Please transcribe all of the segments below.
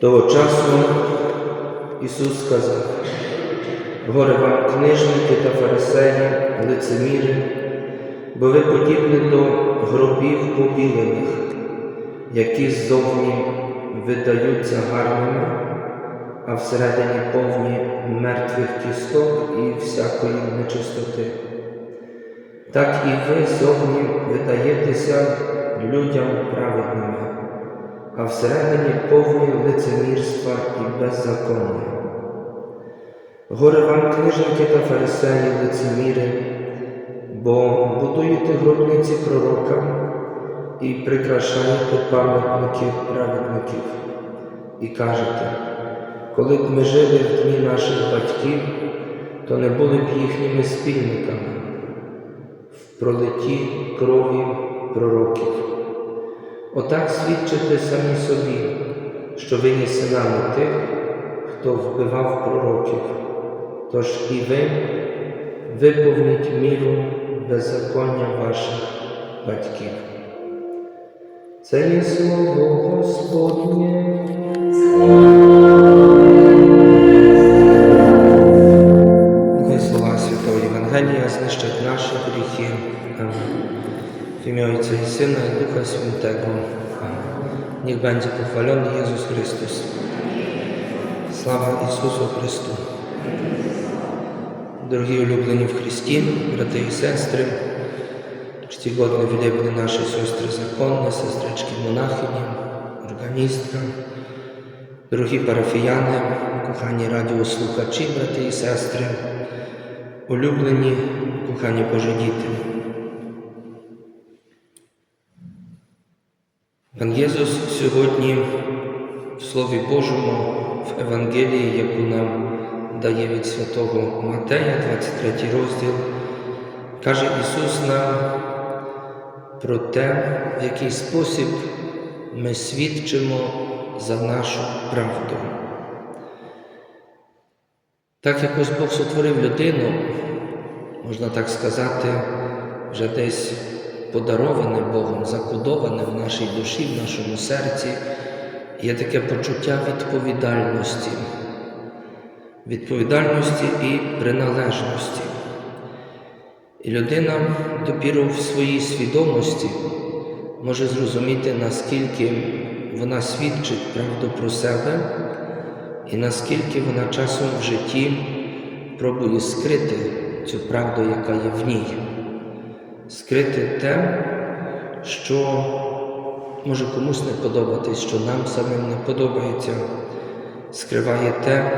Того часу Ісус сказав, горе вам книжники та фарисеї, лицеміри, бо ви подібні до гробів побілених, які ззовні видаються гарними, а всередині повні мертвих кісток і всякої нечистоти. Так і ви зовні видаєтеся людям праведними, а всередині повні лицемірства і беззаконня. Горе вам, книжники та фарисеї, лицеміри, бо будуєте гробниці пророка і прикрашаєте пам'ятники праведників, і кажете, коли б ми жили в дні наших батьків, то не були б їхніми спільниками в пролитті крові пророків. Отак свідчите самі собі, що ви є синами тих, хто вбивав пророків. Тож і ви виповніть міру беззаконня ваших батьків. Це є слово Господнє. W imię Ojca i Syna i Ducha Świętego. Niech będzie pochwalony Jezus Chrystus. Слава Ісусу Христу! Дорогі улюблені в Христі, брати і сестри, czcigodne wielebne nasze siostry zakonne, сестрички монахині, органістка, дорогі парафіяни, радіослухачі, брати і сестри, улюблені, кохані Божі діти. Пан Єсус сьогодні в Слові Божому, в Евангелії, яку нам дає від святого Матея, 23 розділ, каже Ісус нам про те, в який спосіб ми свідчимо за нашу правду. Так якось Бог сотворив людину, можна так сказати, вже десь подароване Богом, закодоване в нашій душі, в нашому серці, є таке почуття відповідальності, відповідальності і приналежності. І людина допіру в своїй свідомості може зрозуміти, наскільки вона свідчить правду про себе, і наскільки вона часом в житті пробує скрити цю правду, яка є в ній скрити те, що може комусь не подобатись, що нам самим не подобається, скриває те,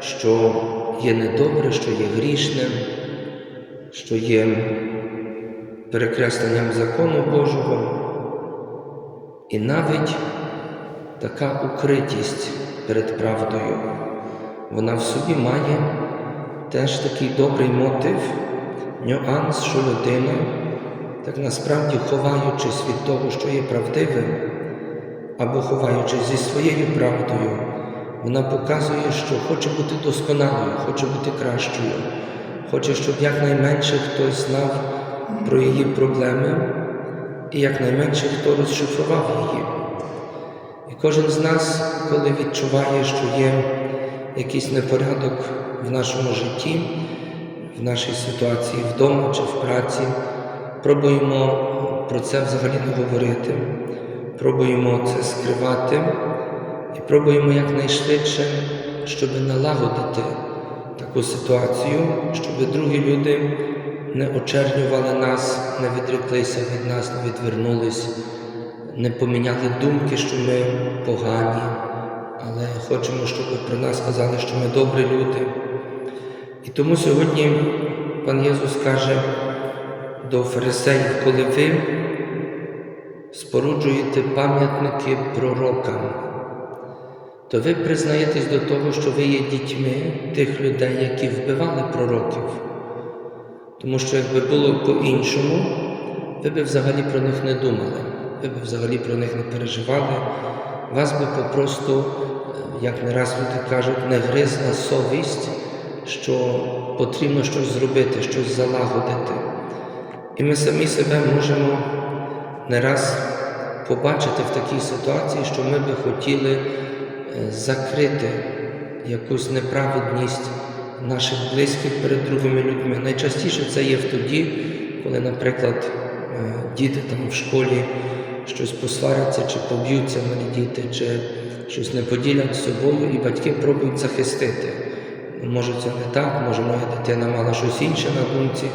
що є недобре, що є грішним, що є перекресленням закону Божого. І навіть така укритість перед правдою, вона в собі має теж такий добрий мотив нюанс, що людина, так насправді ховаючись від того, що є правдивим, або ховаючись зі своєю правдою, вона показує, що хоче бути досконалою, хоче бути кращою, хоче, щоб якнайменше хтось знав про її проблеми і якнайменше хто розшифрував її. І кожен з нас, коли відчуває, що є якийсь непорядок в нашому житті, в нашій ситуації вдома чи в праці. Пробуємо про це взагалі не говорити, пробуємо це скривати і пробуємо якнайшвидше, щоб налагодити таку ситуацію, щоб другі люди не очернювали нас, не відреклися від нас, не відвернулись, не поміняли думки, що ми погані, але хочемо, щоб про нас сказали, що ми добрі люди. І тому сьогодні пан Єсус каже до фарисеїв, коли ви споруджуєте пам'ятники пророкам, то ви признаєтесь до того, що ви є дітьми тих людей, які вбивали пророків. Тому що якби було по-іншому, ви б взагалі про них не думали, ви б взагалі про них не переживали, вас би попросту, як не раз люди кажуть, не гризла совість що потрібно щось зробити, щось залагодити. І ми самі себе можемо не раз побачити в такій ситуації, що ми би хотіли е, закрити якусь неправедність наших близьких перед другими людьми. Найчастіше це є тоді, коли, наприклад, е, діти там в школі щось посваряться чи поб'ються малі діти, чи щось не поділять з собою, і батьки пробують захистити. Може, це не так, може, моя дитина мала щось інше на думці,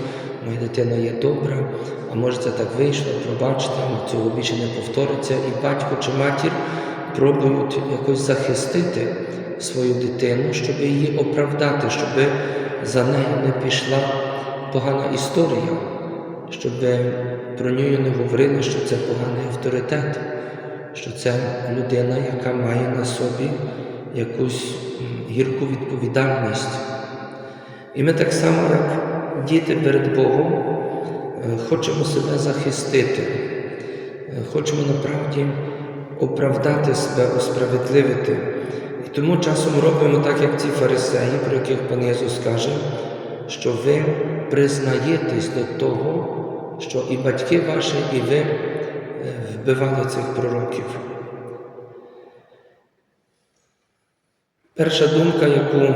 моя дитина є добра, а може це так вийшло, пробачте, цього більше не повториться. І батько чи матір пробують якось захистити свою дитину, щоб її оправдати, щоб за нею не пішла погана історія, щоб про нього не говорили, що це поганий авторитет, що це людина, яка має на собі якусь гірку відповідальність. І ми так само, як діти перед Богом, е, хочемо себе захистити, е, хочемо направді оправдати себе, осправедливити. І тому часом робимо так, як ці фарисеї, про яких пан Єсус каже, що ви признаєтесь до того, що і батьки ваші, і ви е, вбивали цих пророків. Перша думка, яку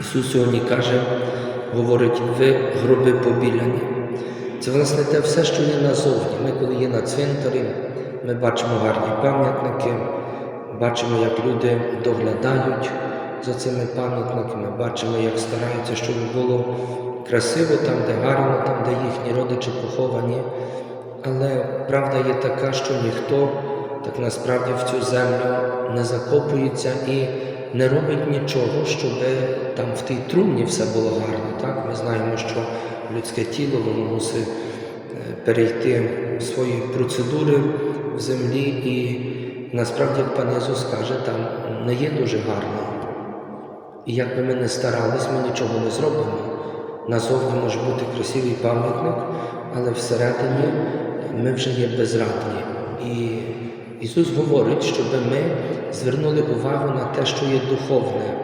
Ісус сьогодні каже, говорить, ви гроби побіляні. Це, власне, те все, що є назовні. Ми, коли є на цвинтарі, ми бачимо гарні пам'ятники, бачимо, як люди доглядають за цими пам'ятниками, бачимо, як стараються, щоб було красиво там, де гарно, там, де їхні родичі поховані. Але правда є така, що ніхто так насправді в цю землю не закопується і не робить нічого, щоб там в тій трумні все було гарно. Так? Ми знаємо, що людське тіло воно мусить е, перейти свої процедури в землі, і насправді, як пан Ісус каже, там не є дуже гарно. І як би ми не старались, ми нічого не зробимо. Назовні може бути красивий пам'ятник, але всередині ми вже є безрадні. І Ісус говорить, щоб ми звернули увагу на те, що є духовне.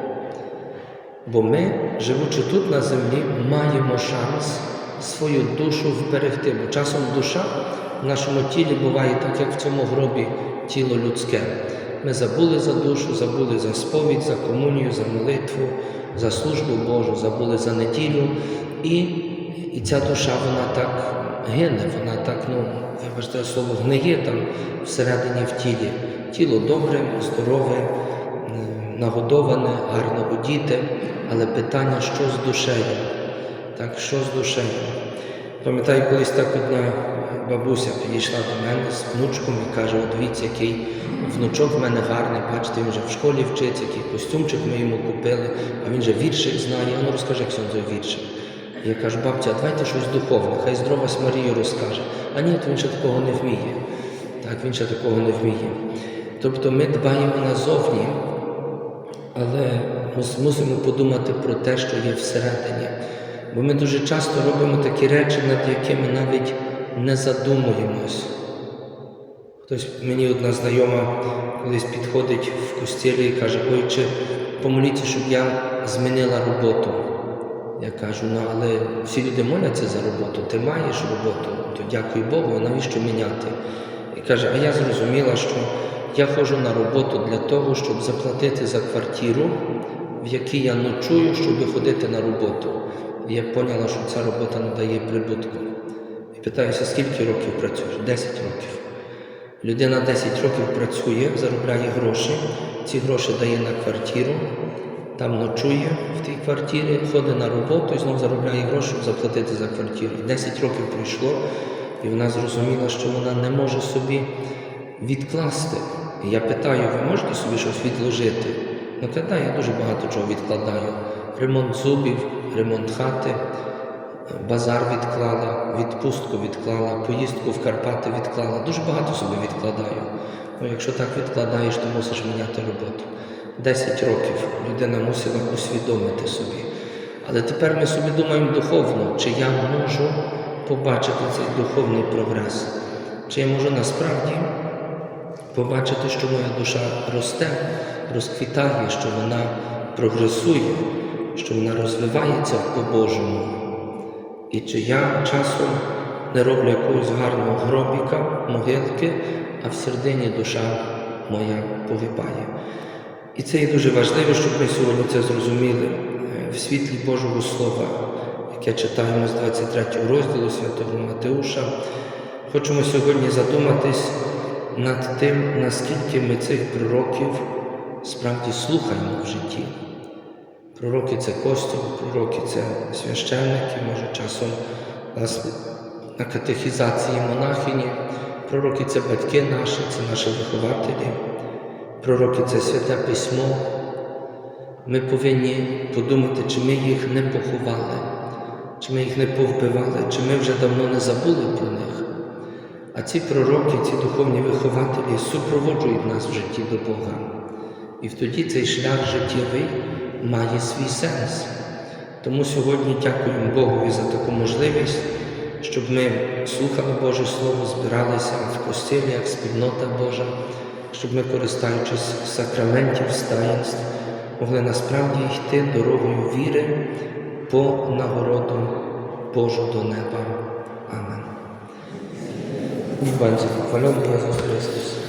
Бо ми, живучи тут на землі, маємо шанс свою душу вберегти. Бо часом душа в нашому тілі буває так, як в цьому гробі тіло людське. Ми забули за душу, забули за сповідь, за комунію, за молитву, за службу Божу, забули за неділю. І, і ця душа, вона так гине, вона так, ну, вибачте слово, гниє там всередині в тілі. Тіло добре, здорове, нагодоване, гарно одіте, але питання, що з душею? Так, що з душею? Пам'ятаю, колись так одна бабуся підійшла до мене з внучком і каже: от дивіться, який внучок в мене гарний, бачите, він вже в школі вчиться, який костюмчик ми йому купили, а він же віршик знає. А ну розкажи, як він віршик. Я кажу, бабця, давайте щось духовне, хай здрова Марію розкаже. А ні, то він ще такого не вміє. Так, він ще такого не вміє. Тобто ми дбаємо назовні, але мус- мусимо подумати про те, що є всередині. Бо ми дуже часто робимо такі речі, над якими навіть не задумуємось. Хтось мені одна знайома колись підходить в костілі і каже, ой, чи помоліться, щоб я змінила роботу. Я кажу, ну але всі люди моляться за роботу, ти маєш роботу, то дякую Богу, навіщо міняти? І каже, а я зрозуміла, що я ходжу на роботу для того, щоб заплатити за квартиру, в якій я ночую, щоб ходити на роботу. І я поняла, що ця робота не дає прибутку. І питаюся, скільки років працюєш? 10 років. Людина 10 років працює, заробляє гроші, ці гроші дає на квартиру, там ночує в тій квартирі, ходить на роботу і знову заробляє гроші, щоб заплатити за квартиру. І 10 років пройшло, і вона зрозуміла, що вона не може собі відкласти. І я питаю, ви можете собі щось відложити? Ну, каже, я дуже багато чого відкладаю. Ремонт зубів, ремонт хати, базар відклала, відпустку відклала, поїздку в Карпати відклала. Дуже багато собі відкладаю. Ну, якщо так відкладаєш, то мусиш міняти роботу. 10 років людина мусила усвідомити собі. Але тепер ми собі думаємо духовно, чи я можу побачити цей духовний прогрес, чи я можу насправді побачити, що моя душа росте, розквітає, що вона прогресує, що вона розвивається по-божому. І чи я часом не роблю якогось гарного гробіка, могилки, а в середині душа моя погибає. І це є дуже важливо, щоб ми сьогодні це зрозуміли е, в світлі Божого Слова, яке читаємо з 23 розділу Святого Матеуша. Хочемо сьогодні задуматись над тим, наскільки ми цих пророків справді слухаємо в житті. Пророки це костюм, пророки це священники, може часом на катехізації монахині. Пророки це батьки наші, це наші вихователі. Пророки це святе письмо. Ми повинні подумати, чи ми їх не поховали, чи ми їх не повбивали, чи ми вже давно не забули про них. А ці пророки, ці духовні вихователі супроводжують нас в житті до Бога. І тоді цей шлях життєвий має свій сенс. Тому сьогодні дякуємо Богові за таку можливість, щоб ми слухали Боже Слово, збиралися в постілі як спільнота Божа, щоб ми, користуючись сакраментів, таїнств, могли насправді йти дорогою віри по нагороду Божу до неба. Амен. Niech będzie Ісус Chrystus.